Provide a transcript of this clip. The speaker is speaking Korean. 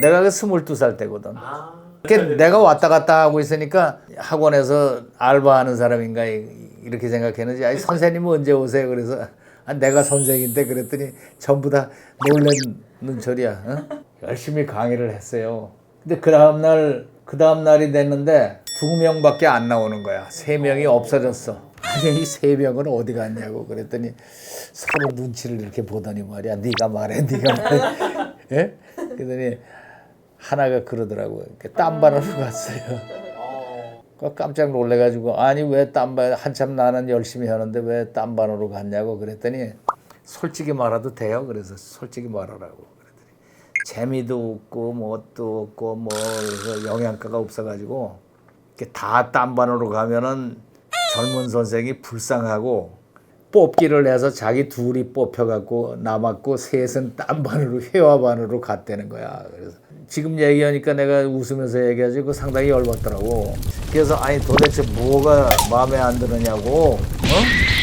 내가 그 스물두 살 때거든. 아. 그 내가 왔다 갔다 하고 있으니까 학원에서 알바하는 사람인가 이- 이렇게 생각했는지 아니 선생님은 언제 오세요? 그래서 아, 내가 선생인데 그랬더니 전부 다 놀라는 소리야. 어? 열심히 강의를 했어요. 근데 그 다음 날 그 다음 날이 됐는데 두 명밖에 안 나오는 거야. 세 명이 없어졌어. 아니 이 세 명은 어디 갔냐고 그랬더니 서로 눈치를 이렇게 보더니 말이야. 네가 말해, 네가 말해. 예? 그러더니 하나가 그러더라고. 이렇게 딴반으로 갔어요. 깜짝 놀래가지고 아니 왜 딴반 한참 나는 열심히 하는데 왜 딴반으로 갔냐고 그랬더니 솔직히 말해도 돼요. 그래서 솔직히 말하라고 그랬더니 재미도 없고 뭣도 없고 뭐 영양가가 없어가지고 다 딴반으로 가면은 젊은 선생이 불쌍하고 뽑기를 해서 자기 둘이 뽑혀갖고 남았고 셋은 딴 반으로 회화반으로 갔다는 거야. 그래서 지금 얘기하니까 내가 웃으면서 얘기하지 그 상당히 열받더라고. 그래서 아니 도대체 뭐가 마음에 안 드느냐고. 어?